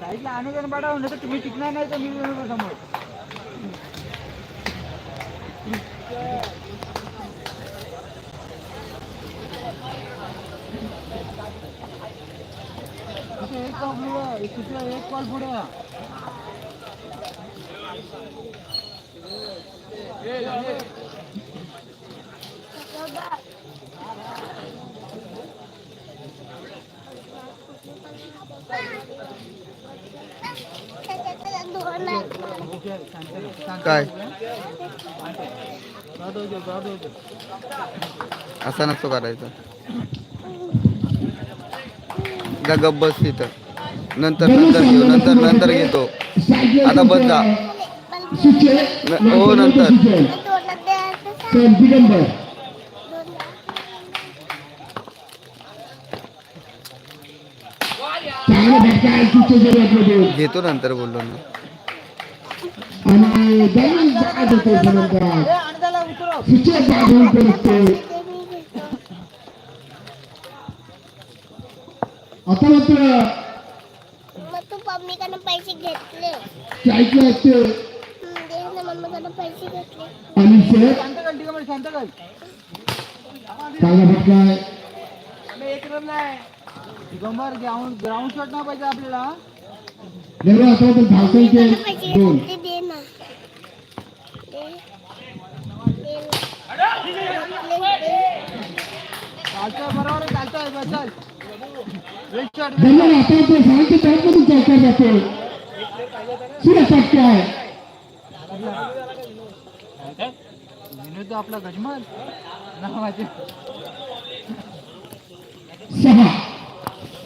साईडला अनुदान पाठवा नाही तर तुम्ही टिकणार नाही तर मी समोर. तिथे एक कॉल पुढे आहे, एक कॉल पुढे आहे. ओके, शांत राहा, शांत काय? असा नसतो करायचा. जा गप बस तिथं नंतर नंतर घेऊ नंतर नंतर घेतो. आता बस जा. हो नंतर तर दिगंबर चांगला फटका आहे सुचे जरूरमध्ये घेतो नंतर बोललो ना आणि दरम्यान जात होते फलंदाज ए, आणि त्याला उतरव. सुचे बाजून परतते आता मात्र मग तू मम्मीकडनं पैसे घेतले. ते ऐकलं असते. मम्मीकडनं पैसे घेतले. आणि शांत एक run Digambar ground ground shot नाही पाहिजे आपल्याला नेहरू असं होतं धावसंख्ये मम्मीकडनं पैसे दोन घेतले दे ना दे. दे ना. दे. चालतंय बरोबर चालतंय बस चल Red shot, red दरम्यान आता होतं सारखे त्यामधून चौकार जातो सुरेश फटका आहे shot. विनोद तो आपला गजमल नावाचे सहा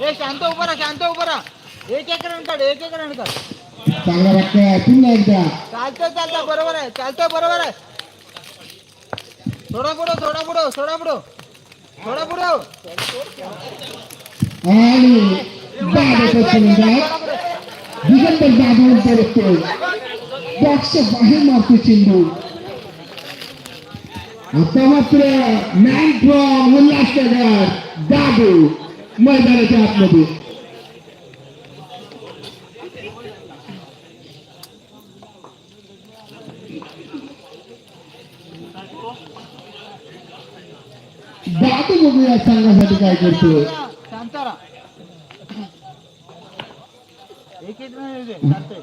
ए शांत उभा राहा शांत उभा राहा एक एक रन काढ एक एक रन काढ चांगला फटका आहे पुन्हा एकदा चालतंय चालतंय बरोबर आहे चालतंय बरोबर आहे थोडा पुढं थोडा पुढं थोडा पुढं थोडा पुढं आणि बाबाचा फलंदाज दिगंबर जाधव परततो बॉक्सच्या बाहेर मारतो चेंडू आता मात्र मॅन फ्रॉम उल्हासनगर दादू मैदानाच्या आतमध्ये दादू बघूया संघासाठी काय करतो शांत राहा एक एक रन येऊ दे चालतंय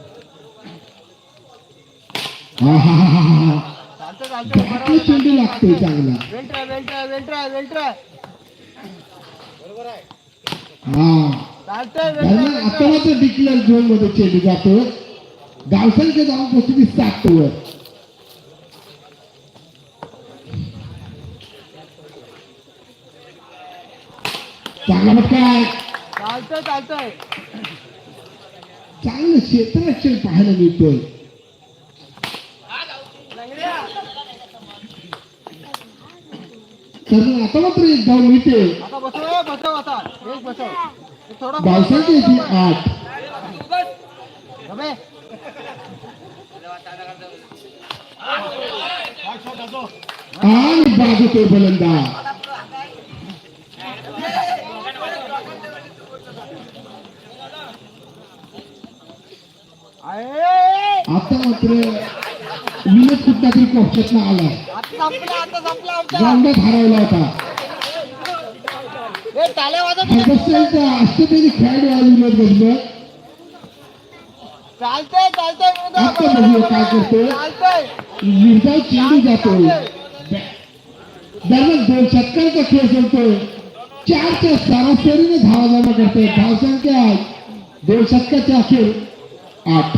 आहाहाहा. चालतंय चालतंय बरोबर किती आहे, चेंडू चालतंय, लागतोय चालतंय. चांगला well try well try well try हा. आता मात्र डिक्लेअर झोनमध्ये चेंडू जातो. गावसंख्या जाऊन पोहोचली सात वर. चांगला फटका चालतंय चालतंय. चांगलं क्षेत्ररक्षण पाहायला मिळतोय. तर आता मात्र एक धाव मिळते. आता बसव बसव आता. एक बसव. एक थोडा गावसंख्येची आठ. अबे आणि बाजू तो फलंदाज आहे. आता मात्र मिनिट कुठला तरी कॉपच्यातनं आला. आता हरवला होता. हे अष्टपैकी खेळाडू आहे विनोद चालतंय चालतंय आता बघूया काय करतो चालतंय निर्धाव चेंडू जातो दरम्यान दोन षटकांचा खेळ संपतोय चारच्या सरासरीने धावा जमा करतोय. धावसंख्या दोन षटकाच्या अखेर आठ.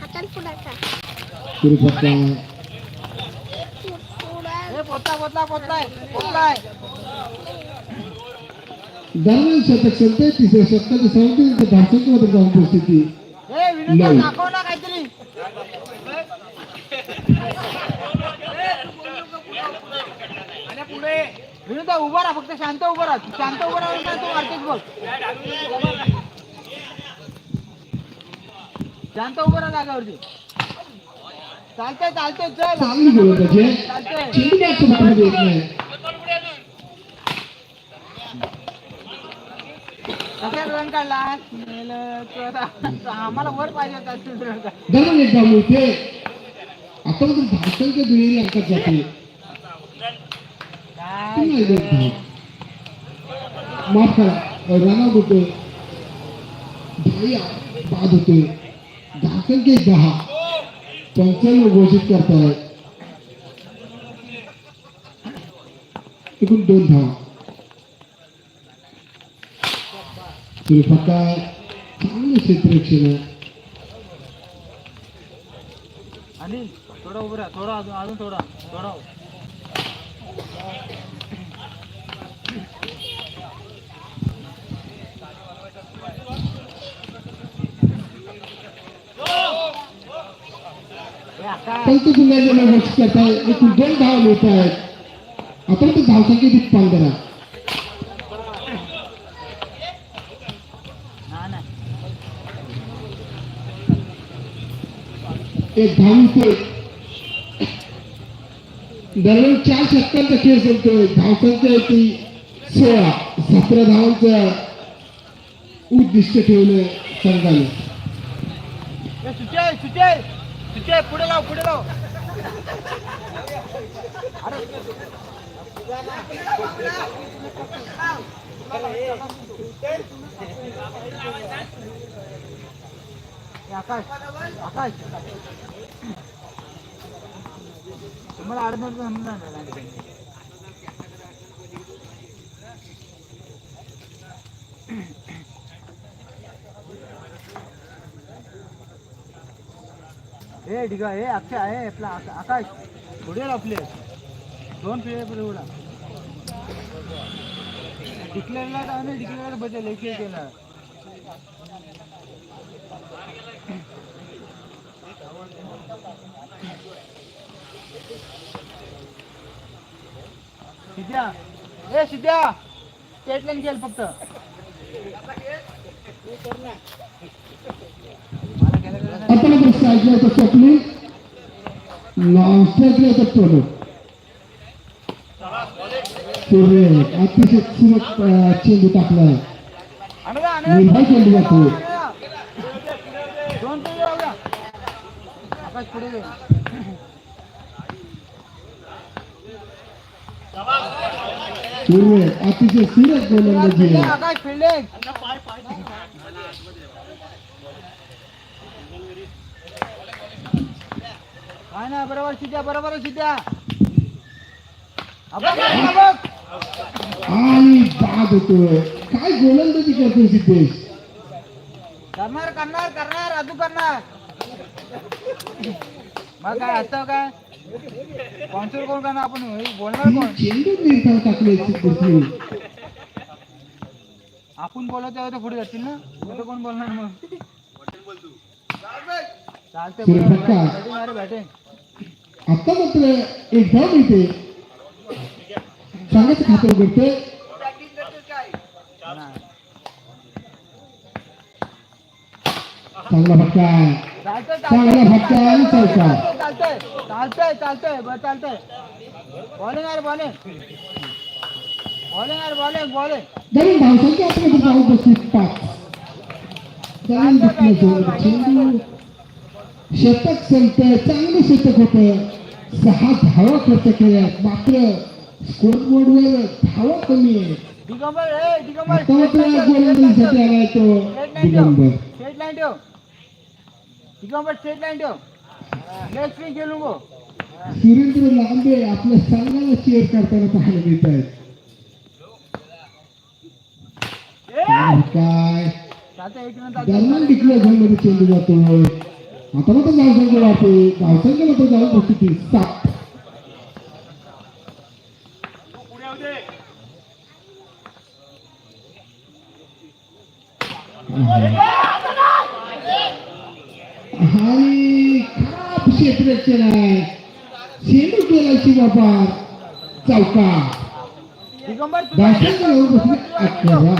हातात फोडायचा सुरू फटका फोडा हे पोचला पोचला पोचलाय पोचलाय दरम्यान शतक संपते तिसऱ्या षटकाच्या सवतीनंतर धावसंख्या मात्र जाऊन हे विनोद नाही. दाखव ना काहीतरी. विनोद उभा राहा फक्त शांत उभा राहा. शांत उभा राहा तू मारतेस बघ शांत उभा राहा जागावरती. चालतंय चालतंय चल. चालतंय चेंडू मागच्या भागामध्ये येत नाही कसा रन काढला. आम्हाला वर पाहिजे होता तू रन काढ. दरम्यान एक धाव मिळते आता मात्र धावसंख्या दुहेरी अंकात जाते. माफ करा. होतोय धाई बाद होतोय. धावसंख्या दहा. पंच्याण्णव घोषित करताय. एकूण दोन धावा सूर्यफका चांगलं क्षेत्ररक्षण अनिल थोडा उभं राहा थोडा अजून अजून थोडा थोडा पंचकुंडाचे घोषित करताय एकूण दोन धावा मिळत आहेत आपण तर धावसंख्या किती पान करा ना ना एक धावते दरम्यान चार षटकांचा खेळ संपतोय धावसंख्या आहे ती सोळा. सतरा धावांचं उद्दिष्ट ठेवलं संघाने. पुढे लाव पुढे लाव. अरे आकाश आकाश तुम्हाला अडचण समजा हे ढिगा हे अक्षय आहे आपला आकाश उडेल आपले. दोन पिढे पुढे उडा. डिक्लेअरला आणि डिक्लेअर बदल एक एक केला. सिद्ध्या ए सिद्ध्या स्टेट लाईन खेळ फक्त. मला केलं केलं आपण आपण स्ट्राईकला होतं स्वप्नील नॉन स्ट्राईकला होतं सूर्य अतिशय सुरत चेंडू आणूया. निर्भय चेंडू जातो. आकाश पुढे. सूर्य अतिशय सुरत गोलंदाजी आकाश फिल्डिंग. काय नाही बरोबर सिद्ध्या बरोबर आहे सिद्ध्या अबक अबक आणि बाद होतोय काय गोलंदाजी करतो सिद्धेश? करणार करणार करणार अजू करणार मग काय असतं काय कॉन्सर कोण करणार आपण हे बोलणार कोण चेंडू निर्धाव टाकले सिद्धेशने आपण बोलत तेव्हा ते पुढे जातील ना आता कोण बोलणार मग चालते सूर्यप्रकाश. बॅटिंग अरे बॅटिंग आता मात्र एक धाव मिळते चांगल्याच खातर करते चांगला फटका चालतंय चांगला फटका आणि चौका चालतंय चालतंय चालतंय बरं चालतंय बॉलिंग आर बॉलिंग बॉलिंग आर बॉलिंग बॉलिंग नवीन धावसंख्या आतमध्ये जाऊ बसली पाच चेंडू शतक संपत चांगलं शतक होतं सहा धावा खर्च केल्या मात्र स्कोर बोर्डवर धावा कमी आहे दिगंबर ए दिगंबर आता मात्र गोलंदाजीसाठी आलाय तो दिगंबर स्ट्रेट लाईन ठेव दिगंबर स्ट्रेट लाईन ठेव. लेग स्विंग खेळू गो सुरेंद्र लांबे आपल्या संघाला चेअर करताना पाहायला मिळत आहेत काय? दरम्यान डिक्लेअर झोनमध्ये चेंडू जातोय. आता मात्र धावसंख्या वाढते धावसंख्या मात्र जाऊन बसते ती सात. आणि खराब क्षेत्राचे आहे चेंडू केला शिवापार चौका. दिगंबर अकरा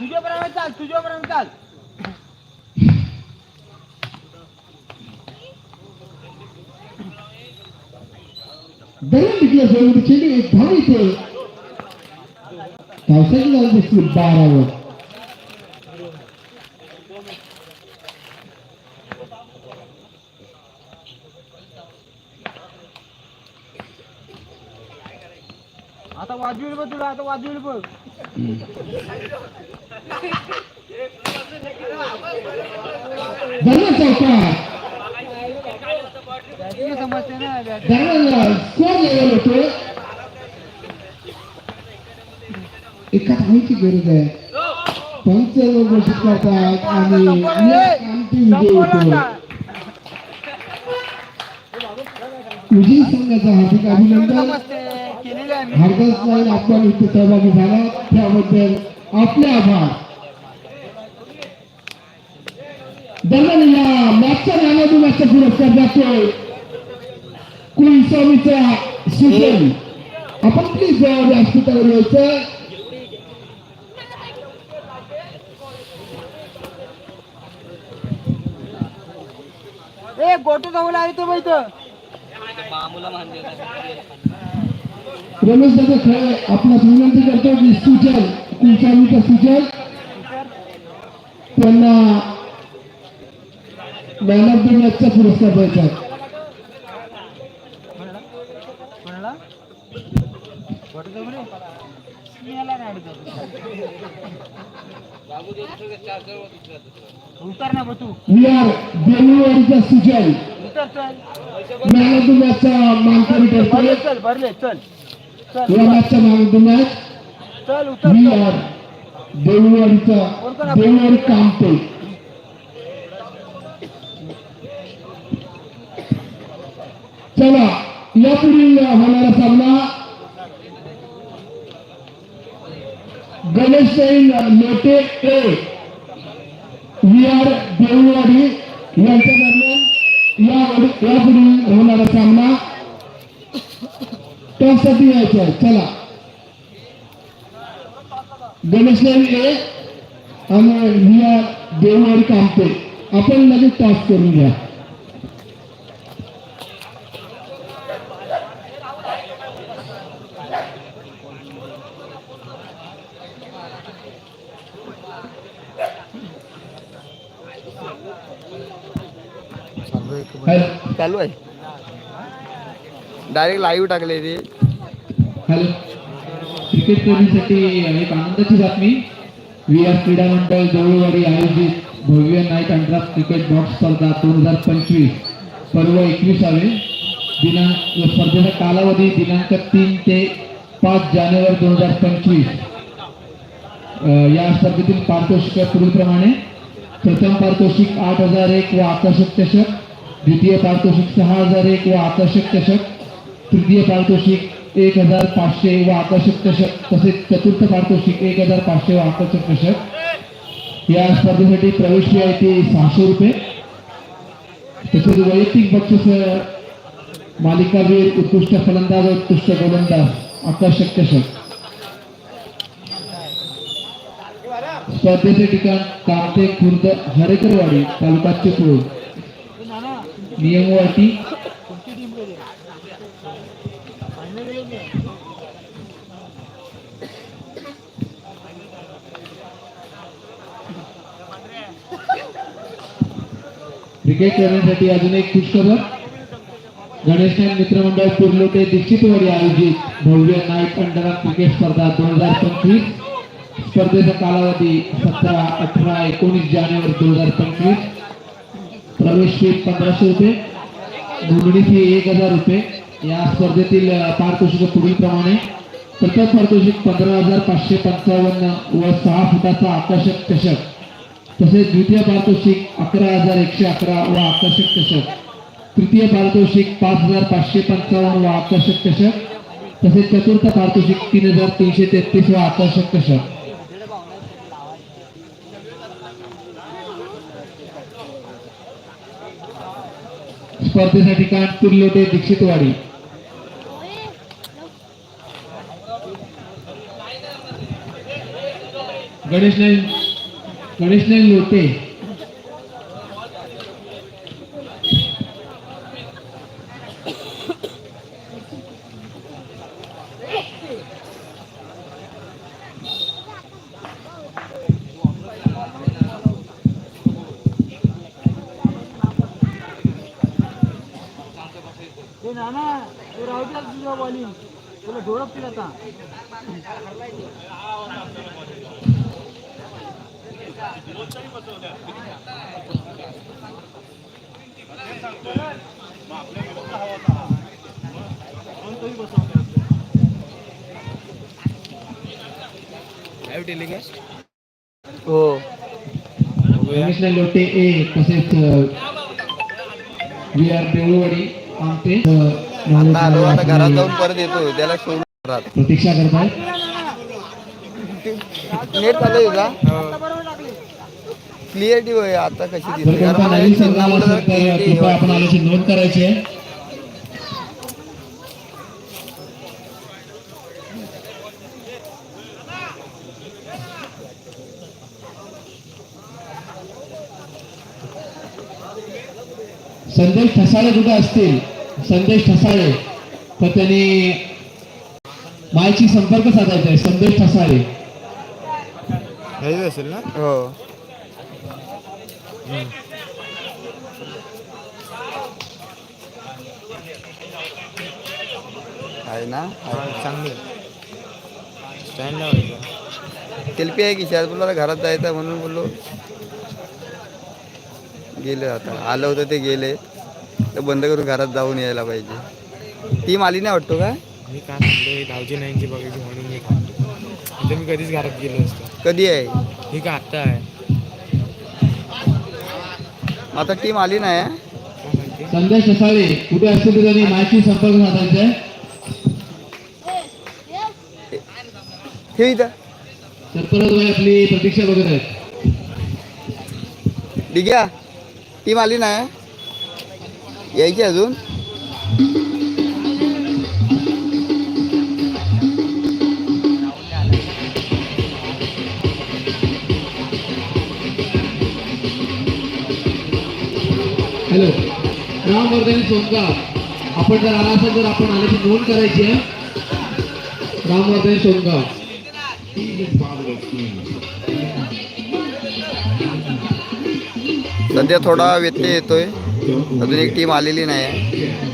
तुझ्या चाल तुझ्या चाल चेंडू एक धाव जाऊन बारावर आता वाजवेल बघ तुला आता वाजवेल बघ. दरम्यान चौका बॅटिंग समजते ना बॅटिंग दरम्यान स्कोर लेवल होतो? एका धावीची गरज आहे. पंच घोषित करतात आणि होतो. विजयी संघाचा हार्दिक अभिनंदन. आहे भारतात नाही आपण इथे सहभागी झाला. त्याबद्दल आपले आभार. दरम्यान या मॅचच्या नावाने मॅचचा पुरस्कार जातोय. कुलस्वामीचा सुजन आपण प्लीज व्यासपीठावर यायचं. ए गोटू जाऊन आले तो इथं. रमेश दादा खरे आपणास विनंती करतो की सुजन कुलस्वामीचा सुजन त्यांना मॅन ऑफ द मॅचचा पुरस्कार द्यायचा उतर ना बघ तू वी आर बेलूवाडीचा सुजन उतर चल. मॅन ऑफ द मॅचचा मानकरी ठरतोय. चल भरले चल. या मॅचचा मॅन ऑफ द मॅच चल उतर वी चल. आर देऊळवाडीचा देऊळवाडी कामते. चला यापुढील होणारा सामना Ganesh Lote A. V R Deulwadi यांच्या दरम्यान यापुढील होणारा सामना टॉससाठी यायचा आहे चला गणेश जैन ए आणि वी आर देऊळवाडी कामते आपण लगेच टॉस करून घ्या हॅलो चालू आहे. डायरेक्ट लाईव्ह टाकले ते. हॅलो क्रिकेट प्रेमीसाठी एक आनंदाची बातमी. व्ही आर क्रीडा मंडळ जवळवारी आयोजित भव्य नाईट अंडर क्रिकेट बॉक्स स्पर्धा दोन हजार पंचवीस. पर्व एकविसावे दिनांक स्पर्धेचा कालावधी दिनांक तीन ते पाच जानेवारी दोन हजार पंचवीस. या स्पर्धेतील पारितोषिक पूर्वीप्रमाणे प्रथम पारितोषिक आठ हजार एक व आकर्षक चषक द्वितीय पारितोषिक सहा हजार एक व आकर्षक चषक तृतीय पारितोषिक एक हजार पाचशे व आकर्षक चषक तसेच चतुर्थ पारितोषिक एक हजार पाचशे व आकर्षक चषक. या स्पर्धेसाठी प्रवेश फी आहे ती सहाशे रुपये. तसेच वैयक्तिक बक्षीस मालिकावीर उत्कृष्ट फलंदाज व उत्कृष्ट गोलंदाज आकर्षक चषक. स्पर्धेचे ठिकाण कामते खुर्द हरेकरवाडी तालुका चिपळूण. नियम व अटी कोणती टीम गेली फायनल गेली नाही क्रिकेट करण्यासाठी अजून एक खुशखबर गणेश नाईक मित्रमंडळ कुर्लोटे दीक्षितवाडी आयोजित. भव्य नाईट अंडर क्रिकेट स्पर्धा दोन हजार पंचवीस. स्पर्धेचा कालावधी सतरा अठरा एकोणीस जानेवारी दोन हजार पंचवीस. प्रवेश फी पंधराशे रुपये. नोंदणी फी एक हजार रुपये. या स्पर्धेतील अ, पारितोषिक पुढीलप्रमाणे प्रथम पारितोषिक पंधरा हजार पाचशे पंचावन्न व सहा फुटाचा आकर्षक चषक. तसेच द्वितीय पारितोषिक अकरा हजार एकशे अकरा व आकर्षक चषक. तृतीय पारितोषिक पाच हजार पाचशे पंचावन्न व आकर्षक चषक. तसेच चतुर्थ पारितोषिक तीन हजार तीनशे तेहतीस व आकर्षक चषक. स्पर्धेसाठी काय तुर्लोटे दीक्षितवाडी. गणेश नाईक गणेश लोटे. ते नाना तो तुला आता हो. लोटे ए तसेच वी आर देऊळवाडी आमटे आता आलो आता घरात जाऊन परत येतो त्याला सोडून घरात. प्रतीक्षा करतायत नेट चालू आहे का? क्लिअरिटी होय आता कशी दिसते? आपण आल्याची नोंद करायची आहे. संदेश ठसाळे कुठे असतील? संदेश ठसाळे. तर त्यांनी मायची संपर्क साधायचा आहे. संदेश ठसाळे. असेल ना? हो. आहे ना? चांगली. स्टँड सेल्फी आहे की शाळेत? बोललो घरात जायचं म्हणून बोललो. गेले आता. आलं होतं ते गेले. तर बंद करून घरात जाऊन यायला पाहिजे. टीम आली नाही वाटतो का मी काय म्हणतो हे धावजी नाईनची बघायची म्हणून मी म्हणजे मी कधीच घरात गेलो असतो कधी आहे? ही का आत्ता आहे? आता टीम आली नाही. माहिती संदेश ठसाळे कुठे असतील त्यांनी मायची संपर्क साधायचा हे इथं. आपली प्रतीक्षा बघत आहेत डिग्या टीम आली नाही. यायची अजून. हॅलो रामवर्धनी सोनगाव. आपण जर आला असेल तर आपण आल्याची नोंद करायची आहे. रामवर्धनी सोनगाव. सध्या थोडा व्यत्यय येतोय. अजून एक टीम आलेली नाही आहे.